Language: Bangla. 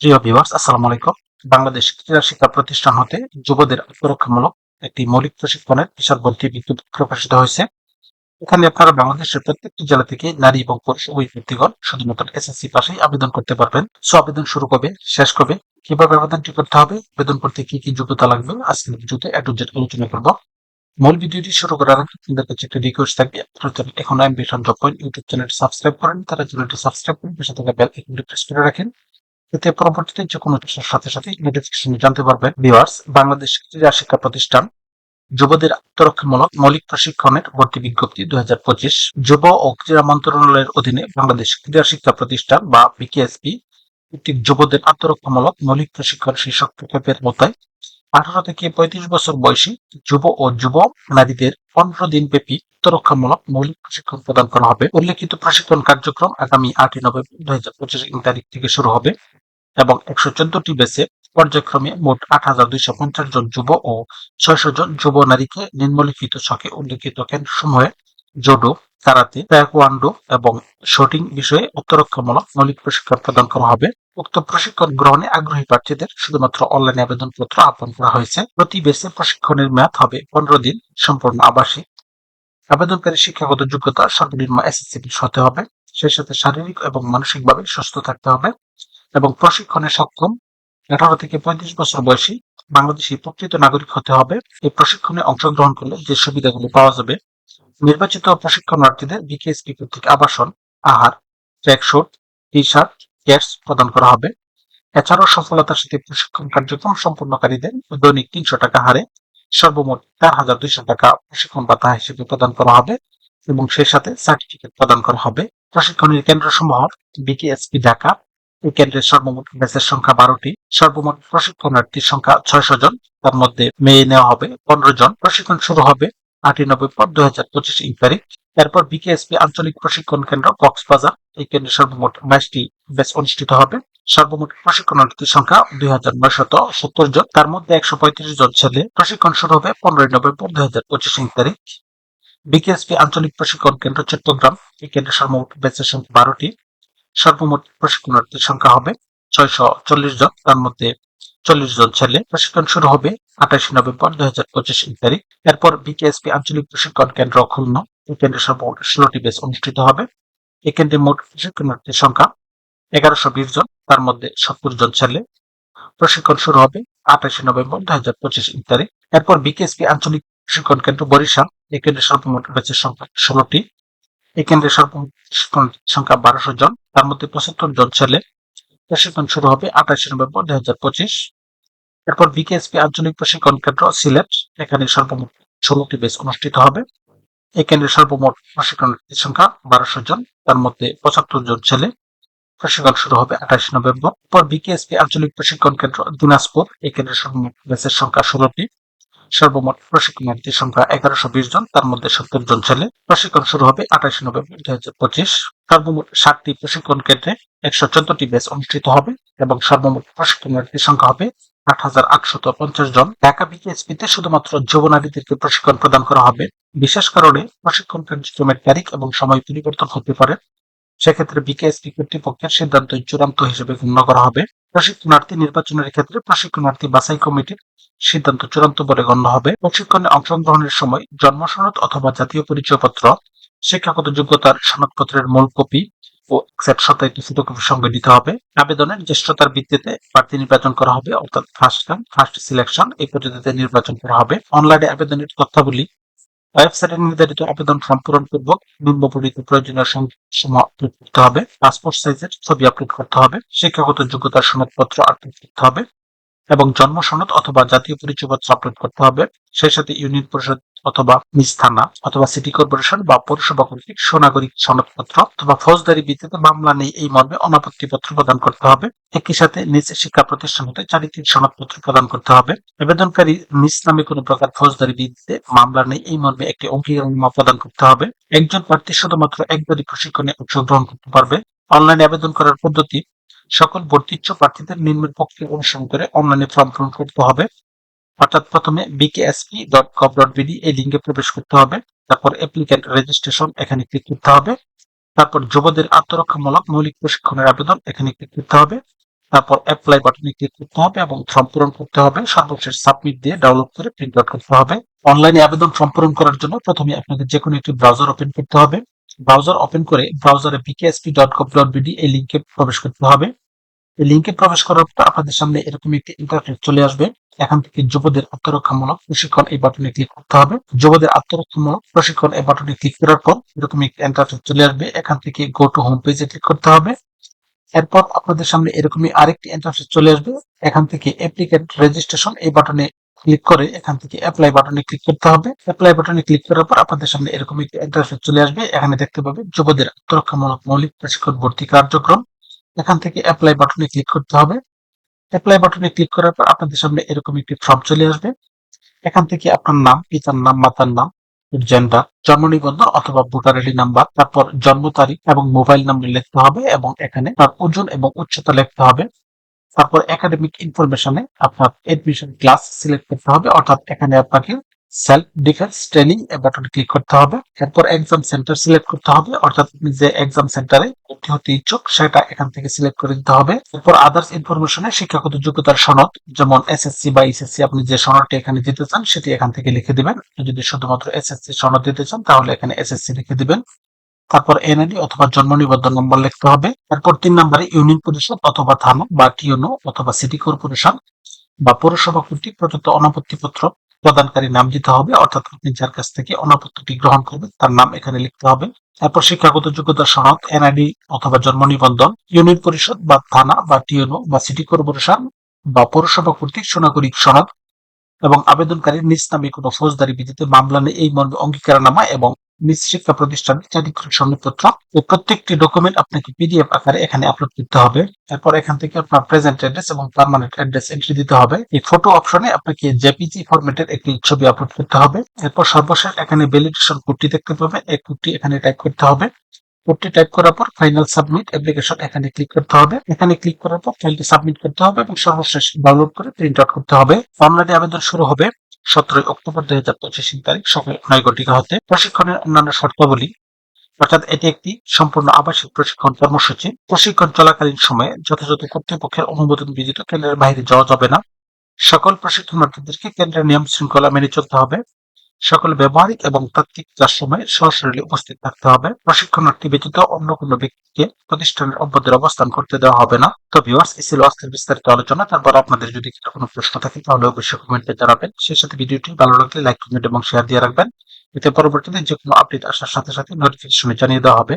প্রিয় ভিউয়ার্স আসসালামু আলাইকুম। বাংলাদেশ ক্রীড়া শিক্ষা প্রতিষ্ঠান হতে যুবদের আত্মরক্ষামূলক একটি মৌলিক প্রশিক্ষণের বিশাল ভর্তি বিদ্যুৎ প্রকাশিত হয়েছে। এখানে আপনারা বাংলাদেশের প্রত্যেকটি জেলা থেকে নারী এবং পুরুষ উভয় ব্যক্তিগণ শুধুমাত্র এসএসসি পাশেই আবেদন করতে পারবেন। সো আবেদন শুরু কবে, শেষ কবে, কীভাবে আবেদনটি করতে হবে, আবেদন করতে কি কি যোগ্যতা লাগবে, আজকের ভিডিওতে একটু জেড আলোচনা করব। মূল ভিডিওটি শুরু করার আগে আপনাদের কাছে একটা রিকোয়েস্ট থাকবে, আপনারা এখন অ্যাম্বিশন জব পয়েন্ট ইউটিউব চ্যানেলটি সাবস্ক্রাইব করেন তারা চ্যানেলটি সাবস্ক্রাইব করেন পাশে থাকা বেল আইকনটি প্রেস করে রাখেন। এতে পরবর্তীতে যে কোনো কিছুর সাথে সাথে নোটিফিকেশন জানতে পারবেন। ভিউয়ার্স বাংলাদেশ ক্রীড়া শিক্ষা প্রতিষ্ঠান। যুবদের আত্মরক্ষামূলক মৌলিক প্রশিক্ষণের ভর্তি বিজ্ঞপ্তি দুই যুব ও ক্রীড়া মন্ত্রণালয়ের অধীনে বাংলাদেশ ক্রীড়া শিক্ষা প্রতিষ্ঠান বা বিকেএসপি কর্তৃক যুবদের আত্মরক্ষামূলক মৌলিক প্রশিক্ষণ শীর্ষক প্রকল্পের মোতায় আঠারো থেকে পঁয়ত্রিশ বছর বয়সী যুব ও যুব নারীদের পনেরো দিন ব্যাপী আত্মরক্ষামূলক মৌলিক প্রশিক্ষণ প্রদান করা হবে। উল্লেখিত প্রশিক্ষণ কার্যক্রম আগামী আটই নভেম্বর দুই হাজার পঁচিশ তারিখ থেকে শুরু হবে। এবং একশো চোদ্দটি বেসে পর্যায়ক্রমে মোট আট হাজার দুইশো পঞ্চাশ জন যুব ও ছয়শো জন যুব নারীকে নিম্নলিখিত ছকে উল্লেখিত কেন্দ্রসমূহে জোডো, কারাতে তায়কোয়ান্ডো এবং শুটিং বিষয়ে উত্তরক্ষামূলক মৌলিক প্রশিক্ষণ প্রদান করা হবে। উক্ত প্রশিক্ষণ গ্রহণে আগ্রহী প্রার্থীদের শুধুমাত্র অনলাইনে আবেদনপত্র আহ্বান করা হয়েছে। প্রতি বেসে প্রশিক্ষণের মেয়াদ হবে পনেরো দিন, সম্পূর্ণ আবাসিক। আবেদনকারী শিক্ষাগত যোগ্যতা সর্বনিম্ন এসএসসি হতে হবে। সেই সাথে শারীরিক এবং মানসিকভাবে সুস্থ থাকতে হবে। এবং প্রশিক্ষণে সক্ষম। আঠারো থেকে পঁয়ত্রিশ বছর বয়সী বাংলাদেশি প্রকৃত নাগরিক হতে হবে। এই প্রশিক্ষণে অংশগ্রহণ করলে যে সুবিধাগুলো পাওয়া যাবে। নির্বাচিত প্রশিক্ষণার্থীদের বিকেএসপি কর্তৃক আবাসন, আহার, ট্র্যাকশুট টি শার্ট ক্যাটস প্রদান করা হবে। এছাড়াও সফলতার সাথে প্রশিক্ষণ কার্যক্রম সম্পন্নকারীদের দৈনিক তিনশো টাকা হারে সর্বমোট চার হাজার দুইশো টাকা প্রশিক্ষণ ভাতা হিসেবে প্রদান করা হবে এবং সেই সাথে সার্টিফিকেট প্রদান করা হবে। প্রশিক্ষণের কেন্দ্র কেন্দ্রসমূহ বিকেএসপি ঢাকা এই কেন্দ্রের সর্বমোট ব্যাচের সংখ্যা বারোটি। সর্বমোট প্রশিক্ষণার্থীর সংখ্যা ছয়শো জন। তার মধ্যে মেয়ে নেওয়া হবে পনেরো জন। প্রশিক্ষণ শুরু হবে আটই নভেম্বর দুই হাজার পঁচিশ ইং তারিখ এরপর বিকেএসপি আঞ্চলিক প্রশিক্ষণ কেন্দ্র কক্সবাজার। এই কেন্দ্রে সর্বমোট বাইশটি ব্যাচ অনুষ্ঠিত হবে। সর্বমোট প্রশিক্ষণার্থীর সংখ্যা দুই হাজার নয়শত সত্তর জন। তার মধ্যে একশো পঁয়ত্রিশ জন ছেলে। প্রশিক্ষণ শুরু হবে পনেরোই নভেম্বর দুই হাজার পঁচিশ ইং তারিখ বিকেএসপি আঞ্চলিক প্রশিক্ষণ কেন্দ্র চট্টগ্রাম। এই কেন্দ্রের সর্বমোট ব্যাচের সংখ্যা বারোটি। সর্বমোট প্রশিক্ষণার্থীর সংখ্যা হবে ছয়শো চল্লিশ জন। তার মধ্যে চল্লিশ জন ছেলে। প্রশিক্ষণ শুরু হবে আঠাশে নভেম্বর দুই হাজার পঁচিশ তারিখ। এরপর বিকেএসপি আঞ্চলিক প্রশিক্ষণ কেন্দ্র খুলনা এই কেন্দ্রে সর্বমোট ষোলোটি বেস অনুষ্ঠিত হবে। এই কেন্দ্রে মোট প্রশিক্ষণার্থীর সংখ্যা এগারোশো বিশ জন। তার মধ্যে সত্তর জন ছেলে। প্রশিক্ষণ শুরু হবে আঠাশে নভেম্বর দুই হাজার পঁচিশ তারিখ। এরপর বিকেএসপি আঞ্চলিক প্রশিক্ষণ কেন্দ্র বরিশাল। এই কেন্দ্রে সর্বমোট বেচের সংখ্যা ষোলোটি। এই কেন্দ্রে সর্বমোট প্রশিক্ষণ সংখ্যা বারোশো জন, তার মধ্যে পঁচাত্তর জন ছেলে। প্রশিক্ষণ শুরু হবে আঠাশে নভেম্বর দুই হাজার পঁচিশ। এরপর বিকেএসপি আঞ্চলিক প্রশিক্ষণ কেন্দ্র, সিলেট। এখানে সর্বমোট ষোলোটি বেস অনুষ্ঠিত হবে। এই কেন্দ্রে সর্বমোট প্রশিক্ষণার্থীর সংখ্যা বারোশো জন, তার মধ্যে পঁচাত্তর জন ছেলে। প্রশিক্ষণ শুরু হবে আঠাশে নভেম্বর। পর বিকেএসপি আঞ্চলিক প্রশিক্ষণ কেন্দ্র, দিনাজপুর। এই কেন্দ্রের সর্বমোট বেসের সংখ্যা ষোলোটি। সর্বমোট প্রশিক্ষণার্থীর সংখ্যা এগারোশো বিশ জন, তার মধ্যে সত্তর জন ছেলে। প্রশিক্ষণ শুরু হবে আঠাশে নভেম্বর দুই হাজার পঁচিশ। সর্বমোট ষাটটি প্রশিক্ষণ কেন্দ্রে একশো চোদ্দটি ব্যাচ অনুষ্ঠিত হবে এবং সর্বমোট প্রশিক্ষণার্থীর সংখ্যা হবে আট হাজার আটশত পঞ্চাশ জন। ঢাকা বিকেএসপিতে শুধুমাত্র যুব নারীদেরকে প্রশিক্ষণ প্রদান করা হবে। বিশেষ কারণে প্রশিক্ষণ কার্যক্রমের তারিখ এবং সময় পরিবর্তন হতে পারে। সেক্ষেত্রে বিকেএসপি কর্তৃপক্ষের সিদ্ধান্ত চূড়ান্ত হিসেবে গণ্য করা হবে। প্রশিক্ষণার্থী নির্বাচনের ক্ষেত্রে প্রশিক্ষণার্থী বাছাই কমিটির সিদ্ধান্ত চূড়ান্ত বলে গণ্য হবে। প্রশিক্ষণে অংশগ্রহণের সময় জন্মসনদ অথবা জাতীয় পরিচয়পত্র, শিক্ষাগত যোগ্যতার সনদপত্রের মূল কপি ও একসাথ শত একটি ফটোকপি সঙ্গে দিতে হবে। আবেদনের জ্যেষ্ঠতার ভিত্তিতে প্রার্থী নির্বাচন করা হবে, অর্থাৎ ফার্স্ট কাম ফার্স্ট সিলেকশন এই পদ্ধতিতে নির্বাচন করা হবে। অনলাইনে আবেদনের তথ্যাবলী ওয়েবসাইটে নির্ধারিত আবেদন ফর্ম পূরণ পূর্বক নিম্নপরিত প্রয়োজনীয় সংখ্যা আপলোড করতে হবে। পাসপোর্ট সাইজের ছবি আপলোড করতে হবে। শিক্ষাগত যোগ্যতার সনদপত্র আপলোড করতে হবে এবং জন্ম সনদ অথবা জাতীয় পরিচয়পত্র আপলোড করতে হবে। সেই সাথে ইউনিয়ন পরিষদ অথবা নিজ থানা অথবা সিটি কর্পোরেশন বা পৌরসভা কর্তৃক সুনাগরিক সনদপত্র অথবা ফৌজদারি ভিত্তিতে মামলা নেই এই মর্মে অনাপত্তি পত্র প্রদান করতে হবে। একই সাথে নিজ শিক্ষা প্রতিষ্ঠান হতে চারিত্রিক সনদপত্র প্রদান করতে হবে। আবেদনকারী নিজ নামে কোনো প্রকার ফৌজদারি ভিত্তিতে মামলা নেই এই মর্মে একটি অঙ্গীকারনামা প্রদান করতে হবে। একজন প্রার্থী শুধুমাত্র একবারই প্রশিক্ষণে অংশগ্রহণ করতে পারবে। অনলাইনে আবেদন করার পদ্ধতি, সকল ভর্তিচ্ছ প্রার্থীদের নিম্নের পক্ষে অনুসরণ করে অনলাইনে ফর্ম পূরণ করতে হবে। অর্থাৎ প্রথমে BKSP dot gov dot BD এই লিঙ্কে প্রবেশ করতে হবে, তারপর অ্যাপ্লিক্যান্ট রেজিস্ট্রেশন এখানে ক্লিক করতে হবে, তারপর যুবদের আত্মরক্ষামূলক মৌলিক প্রশিক্ষণের আবেদন এখানে ক্লিক করতে হবে, তারপর অ্যাপ্লাই বাটনে ক্লিক করতে হবে এবং ফর্ম পূরণ করতে হবে, সর্বশেষ সাবমিট দিয়ে ডাউনলোড করে প্রিন্ট আউট করতে হবে। অনলাইনে আবেদন ফর্ম পূরণ করার জন্য প্রথমে আপনাকে যে কোনো একটি ব্রাউজার ওপেন করতে হবে। ব্রাউজার ওপেন করে ব্রাউজারে BKSP dot com dot BD এই লিঙ্কে প্রবেশ করতে হবে। লিঙ্কে প্রবেশ করার পর আপনাদের সামনে এরকম একটি ইন্টারফেস চলে আসবে। এখান থেকে যুবদের আত্মরক্ষামূলক প্রশিক্ষণ এই বাটনে ক্লিক করতে হবে। যুবদের আত্মরক্ষামূলক প্রশিক্ষণ এই বাটনে ক্লিক করার পর এরকম একটি ইন্টারফেস চলে আসবে। এখান থেকে গো টু হোম পেজে ক্লিক করতে হবে। এরপর আপনাদের সামনে এরকমই আরেকটি ইন্টারফেস চলে আসবে। এখান থেকে অ্যাপ্লিকেন্ট রেজিস্ট্রেশন এই বাটনে ক্লিক করে এখান থেকে অ্যাপ্লাই বাটনে ক্লিক করতে হবে। অ্যাপ্লাই বাটনে ক্লিক করার পর আপনাদের সামনে এরকম একটি ইন্টারফেস চলে আসবে। এখানে দেখতে পাবে যুবদের আত্মরক্ষামূলক মৌলিক প্রশিক্ষণ ভর্তি কার্যক্রম। এখান থেকে অ্যাপ্লাই বাটনে ক্লিক করতে হবে। অ্যাপ্লাই বাটনে ক্লিক করার পর আপনাদের সামনে এরকম একটি ফর্ম চলে আসবে। এখান থেকে আপনার নাম, পিতার নাম, মাতার নাম জেন্ডার জন্ম নিবন্ধন অথবা ভোটার আইডি নাম্বার, তারপর জন্ম তারিখ এবং মোবাইল নাম্বার লিখতে হবে এবং এখানে আপনার ওজন এবং উচ্চতা লিখতে হবে। তারপর একাডেমিক ইনফরমেশনে আপনার এডমিশন ক্লাস সিলেক্ট করতে হবে। অর্থাৎ এখানে আপনাকে সেলফ ডিফেন্স ট্রেনিং বাটনে ক্লিক করতে হবে। এরপর এক্সাম সেন্টার সিলেক্ট করতে হবে। অর্থাৎ আপনি যে এক্সাম সেন্টারে ভর্তি হতে ইচ্ছুক, সেটা এখান থেকে সিলেক্ট করে দিতে হবে। এরপর আদার্স ইনফরমেশনে শিক্ষাগত যোগ্যতার সনদ, যেমন এসএসসি বা এসএসসি আপনি যে সনদটি এখানে দিতে চান, সেটি এখান থেকে লিখে দিবেন। যদি শুধুমাত্র এসএসসি সনদ দিতে চান, তাহলে এখানে এসএসসি লিখে দিবেন। তারপর এনআইডি অথবা জন্ম নিবন্ধন নম্বর লিখতে হবে। তারপর তিন নম্বরে ইউনিয়ন পরিষদ অথবা থানা বা টিওনো অথবা সিটি কর্পোরেশন বা পৌরসভা কর্তৃক প্রদত্ত অনাপত্তিপত্র প্রদানকারী নাম দিতে হবে, অর্থাৎ আপনি যার কাছ থেকে অনাপত্তিটি গ্রহণ করবেন, তার নাম এখানে লিখতে হবে। তারপর শিক্ষাগত যোগ্যতা সনদ, এনআইডি অথবা জন্ম নিবন্ধন, ইউনিয়ন পরিষদ বা থানা বা টিউনো বা সিটি কর্পোরেশন বা পৌরসভা কর্তৃক সোনাগরিক সনদ এবং আবেদনকারীর নিজ নামে কোনো ফৌজদারি বিধিতে মামলা নেই, এই মর্মে অঙ্গীকারনামা এবং নিজ শিক্ষা প্রতিষ্ঠানের চারিত্রিক সনদপত্র এই প্রত্যেকটি ডকুমেন্ট আপনাকে পিডিএফ আকারে এখানে আপলোড করতে হবে। এরপর এখান থেকে আপনার প্রেজেন্ট অ্যাড্রেস এবং পার্মানেন্ট অ্যাড্রেস এন্ট্রি দিতে হবে। এই ফটো অপশনে আপনাকে জেপিজি ফরম্যাটের একটি ছবি আপলোড করতে হবে। এরপর সর্বশেষ এখানে ভ্যালিডেশন কোডটি দেখতে পাবেন এই কোডটি এখানে টাইপ করতে হবে। কোডটি টাইপ করার পর ফাইনাল সাবমিট অ্যাপ্লিকেশন এখানে ক্লিক করতে হবে। এখানে ক্লিক করার পর ফাইলটি সাবমিট করতে হবে এবং সর্বশেষ ডাউনলোড করে প্রিন্ট আউট করতে হবে। অনলাইনে আবেদন শুরু হবে। সতেরোই অক্টোবর দুই হাজার পঁচিশ তারিখ, সকাল নয় ঘটিকা হতে প্রশিক্ষণের অন্যান্য শর্তাবলী। অর্থাৎ এটি একটি সম্পূর্ণ আবাসিক প্রশিক্ষণ কর্মসূচি। প্রশিক্ষণ চলাকালীন সময়ে যথাযথ কর্তৃপক্ষের অনুমোদন ব্যতীত কেন্দ্রের বাইরে যাওয়া যাবে না। সকল প্রশিক্ষণার্থীদেরকে কেন্দ্রের নিয়ম শৃঙ্খলা মেনে চলতে হবে। সকল ব্যবহারিক এবং তাত্ত্বিক সময় সশরীরে উপস্থিত থাকতে হবে। প্রশিক্ষণার্থী ব্যতীত অন্য কোনো ব্যক্তিকে প্রতিষ্ঠানের অভ্যন্তরে অবস্থান করতে দেওয়া হবে না। তো ভিউয়ার্স এই ছিল আজকের বিস্তারিত আলোচনা। তারপর আপনাদের যদি কোনো প্রশ্ন থাকে, তাহলে অবশ্যই কমেন্টে জানাবেন। সেই সাথে ভিডিওটি ভালো লাগলে লাইক, কমেন্ট এবং শেয়ার দিয়ে রাখবেন। এতে পরবর্তীতে যে কোনো আপডেট আসার সাথে সাথে নোটিফিকেশনে জানিয়ে দেওয়া হবে।